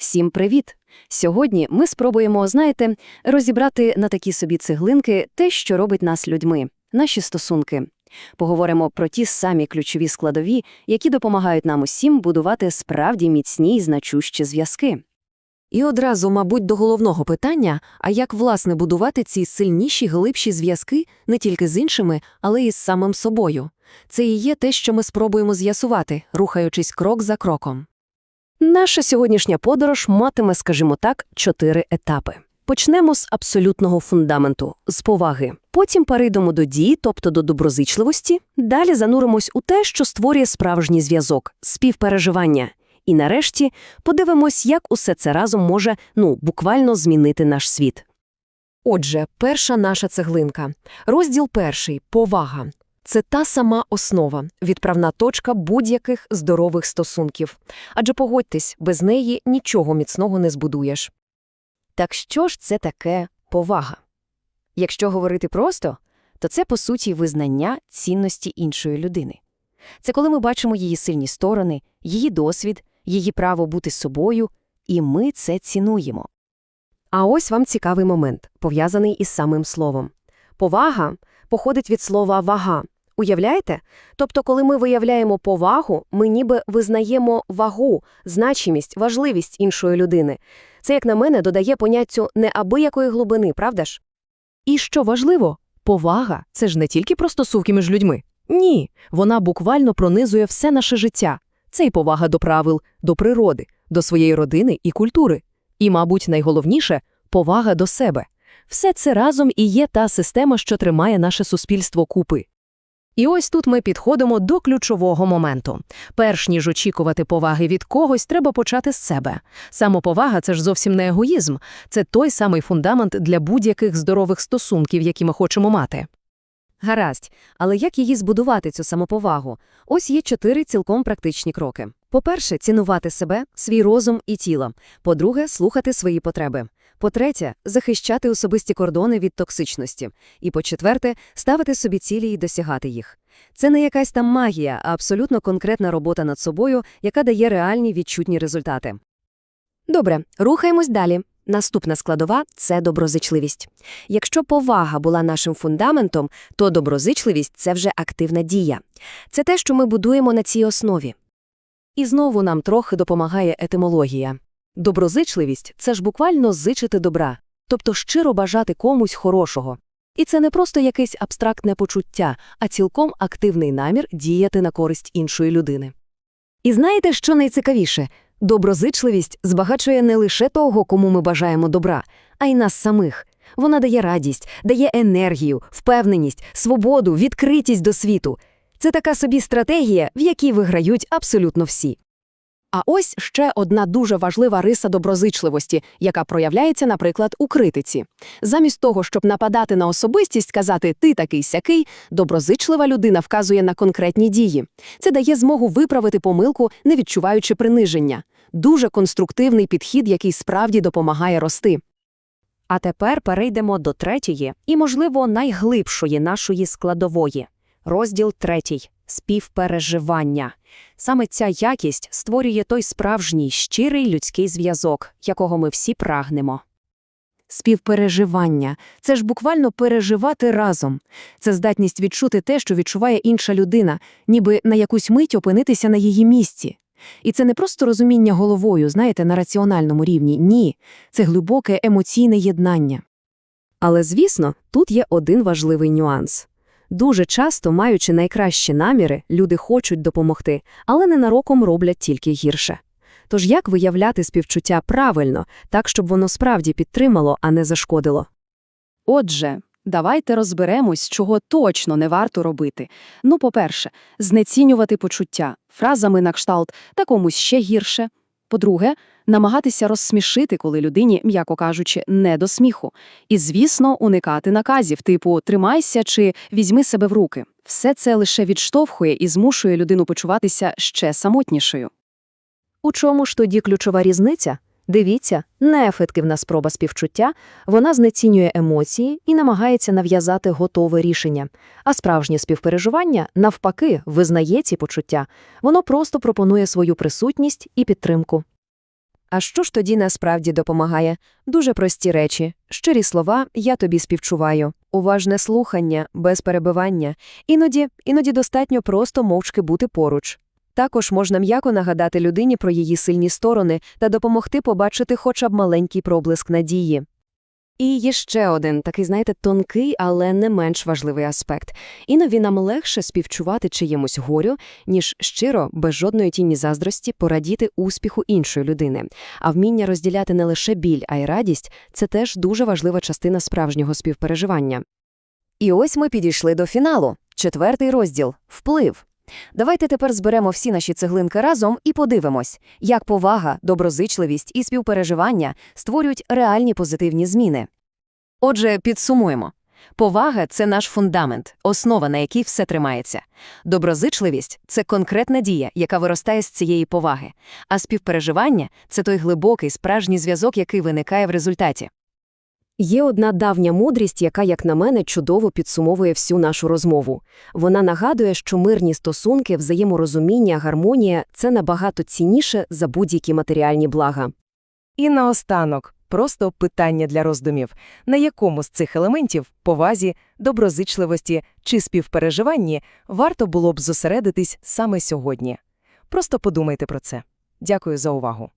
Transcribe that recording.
Всім привіт! Сьогодні ми спробуємо, знаєте, розібрати на такі собі цеглинки те, що робить нас людьми, наші стосунки. Поговоримо про ті самі ключові складові, які допомагають нам усім будувати справді міцні й значущі зв'язки. І одразу, мабуть, до головного питання, а як, власне, будувати ці сильніші, глибші зв'язки не тільки з іншими, але й з самим собою. Це і є те, що ми спробуємо з'ясувати, рухаючись крок за кроком. Наша сьогоднішня подорож матиме, скажімо так, чотири етапи. Почнемо з абсолютного фундаменту, з поваги. Потім перейдемо до дії, тобто до доброзичливості. Далі зануримось у те, що створює справжній зв'язок, співпереживання. І нарешті подивимось, як усе це разом може, ну, буквально змінити наш світ. Отже, перша наша цеглинка. Розділ перший – повага. Це та сама основа, відправна точка будь-яких здорових стосунків. Адже погодьтесь, без неї нічого міцного не збудуєш. Так що ж це таке повага? Якщо говорити просто, то це, по суті, визнання цінності іншої людини. Це коли ми бачимо її сильні сторони, її досвід, її право бути собою, і ми це цінуємо. А ось вам цікавий момент, пов'язаний із самим словом. Повага походить від слова «вага». Уявляєте? Тобто, коли ми виявляємо повагу, ми ніби визнаємо вагу, значимість, важливість іншої людини. Це, як на мене, додає поняттю неабиякої глибини, правда ж? І що важливо, повага – це ж не тільки про стосунки між людьми. Ні, вона буквально пронизує все наше життя. Це й повага до правил, до природи, до своєї родини і культури. І, мабуть, найголовніше – повага до себе. Все це разом і є та система, що тримає наше суспільство купи. І ось тут ми підходимо до ключового моменту. Перш ніж очікувати поваги від когось, треба почати з себе. Самоповага – це ж зовсім не егоїзм, це той самий фундамент для будь-яких здорових стосунків, які ми хочемо мати. Гаразд, але як її збудувати, цю самоповагу? Ось є чотири цілком практичні кроки. По-перше, цінувати себе, свій розум і тіло. По-друге, слухати свої потреби. По-третє, захищати особисті кордони від токсичності. І по-четверте, ставити собі цілі і досягати їх. Це не якась там магія, а абсолютно конкретна робота над собою, яка дає реальні відчутні результати. Добре, рухаємось далі. Наступна складова – це доброзичливість. Якщо повага була нашим фундаментом, то доброзичливість – це вже активна дія. Це те, що ми будуємо на цій основі. І знову нам трохи допомагає етимологія. Доброзичливість – це ж буквально зичити добра, тобто щиро бажати комусь хорошого. І це не просто якесь абстрактне почуття, а цілком активний намір діяти на користь іншої людини. І знаєте, що найцікавіше? Доброзичливість збагачує не лише того, кому ми бажаємо добра, а й нас самих. Вона дає радість, дає енергію, впевненість, свободу, відкритість до світу. Це така собі стратегія, в якій виграють абсолютно всі. А ось ще одна дуже важлива риса доброзичливості, яка проявляється, наприклад, у критиці. Замість того, щоб нападати на особистість, казати «ти такий сякий», доброзичлива людина вказує на конкретні дії. Це дає змогу виправити помилку, не відчуваючи приниження. Дуже конструктивний підхід, який справді допомагає рости. А тепер перейдемо до третьої і, можливо, найглибшої нашої складової. Розділ третій – співпереживання. Саме ця якість створює той справжній, щирий людський зв'язок, якого ми всі прагнемо. Співпереживання – це ж буквально переживати разом. Це здатність відчути те, що відчуває інша людина, ніби на якусь мить опинитися на її місці. І це не просто розуміння головою, знаєте, на раціональному рівні. Ні, це глибоке емоційне єднання. Але, звісно, тут є один важливий нюанс. Дуже часто, маючи найкращі наміри, люди хочуть допомогти, але ненароком роблять тільки гірше. Тож як виявляти співчуття правильно, так, щоб воно справді підтримало, а не зашкодило? Отже, давайте розберемось, чого точно не варто робити. Ну, по-перше, знецінювати почуття, фразами на кшталт «та комусь ще гірше». По-друге, намагатися розсмішити, коли людині, м'яко кажучи, не до сміху. І, звісно, уникати наказів, типу «тримайся» чи «візьми себе в руки». Все це лише відштовхує і змушує людину почуватися ще самотнішою. У чому ж тоді ключова різниця? Дивіться, неефективна спроба співчуття, вона знецінює емоції і намагається нав'язати готове рішення. А справжнє співпереживання, навпаки, визнає ці почуття. Воно просто пропонує свою присутність і підтримку. А що ж тоді насправді допомагає? Дуже прості речі. Щирі слова «я тобі співчуваю», уважне слухання, без перебивання. Іноді, іноді достатньо просто мовчки бути поруч. Також можна м'яко нагадати людині про її сильні сторони та допомогти побачити хоча б маленький проблиск надії. І є ще один, такий, знаєте, тонкий, але не менш важливий аспект. Іноді нам легше співчувати чиємусь горю, ніж щиро, без жодної тіні заздрості, порадіти успіху іншої людини. А вміння розділяти не лише біль, а й радість – це теж дуже важлива частина справжнього співпереживання. І ось ми підійшли до фіналу. Четвертий розділ – вплив. Давайте тепер зберемо всі наші цеглинки разом і подивимось, як повага, доброзичливість і співпереживання створюють реальні позитивні зміни. Отже, підсумуємо. Повага – це наш фундамент, основа, на якій все тримається. Доброзичливість – це конкретна дія, яка виростає з цієї поваги. А співпереживання – це той глибокий, справжній зв'язок, який виникає в результаті. Є одна давня мудрість, яка, як на мене, чудово підсумовує всю нашу розмову. Вона нагадує, що мирні стосунки, взаєморозуміння, гармонія – це набагато цінніше за будь-які матеріальні блага. І наостанок, просто питання для роздумів. На якому з цих елементів – повазі, доброзичливості чи співпереживанні – варто було б зосередитись саме сьогодні? Просто подумайте про це. Дякую за увагу.